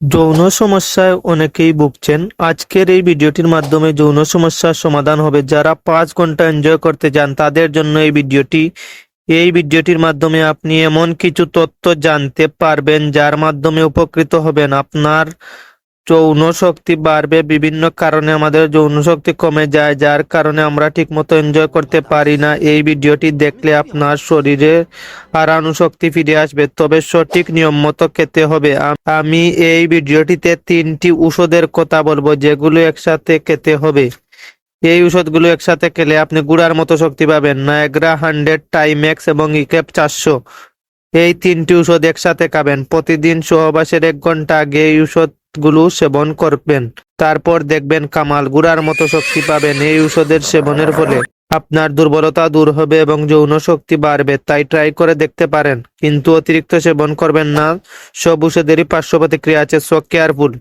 যৌন সমস্যায় অনেকেই ভুগছেন। আজকের এই ভিডিওটির মাধ্যমে যৌন সমস্যার সমাধান হবে। যারা পাঁচ ঘণ্টা এনজয় করতে চান, তাদের জন্য এই ভিডিওটি। এই ভিডিওটির মাধ্যমে আপনি এমন কিছু তথ্য জানতে পারবেন, যার মাধ্যমে উপকৃত হবেন। আপনার যৌন শক্তি বাড়বে, বিভিন্ন কারণে আমাদের যৌন শক্তি কমে যায়, যার কারণে আমরা ঠিকমতো এনজয় করতে পারি না। এই ভিডিওটি দেখলে আপনার শরীরে হারানো শক্তি ফিরে আসবে, তবে সঠিক নিয়ম মতো খেতে হবে। আমি এই ভিডিওটিতে তিনটি ঔষধের কথা বলব, যেগুলো একসাথে খেতে হবে। এই ঔষধগুলো একসাথে খেলে আপনি গুড়ার মতো শক্তি পাবেন, নায়াগ্রা, হান্ড্রেড টাইমেক্স এবং ইকেপ চারশো। এই তিনটি ঔষধ একসাথে খাবেন। প্রতিদিন সহবাসের এক ঘণ্টা আগে এই ঔষধগুলো সেবন করবেন। তারপর দেখবেন কামাল গুড়ার মতো শক্তি পাবেন এই ঔষধের সেবনের ফলে। আপনার দুর্বলতা দূর হবে এবং যৌন শক্তি বাড়বে, তাই ট্রাই করে দেখতে পারেন। কিন্তু অতিরিক্ত সেবন করবেন না। সব ঔষধেরই পার্শ্ব প্রতিক্রিয়া আছে সো কেয়ারফুল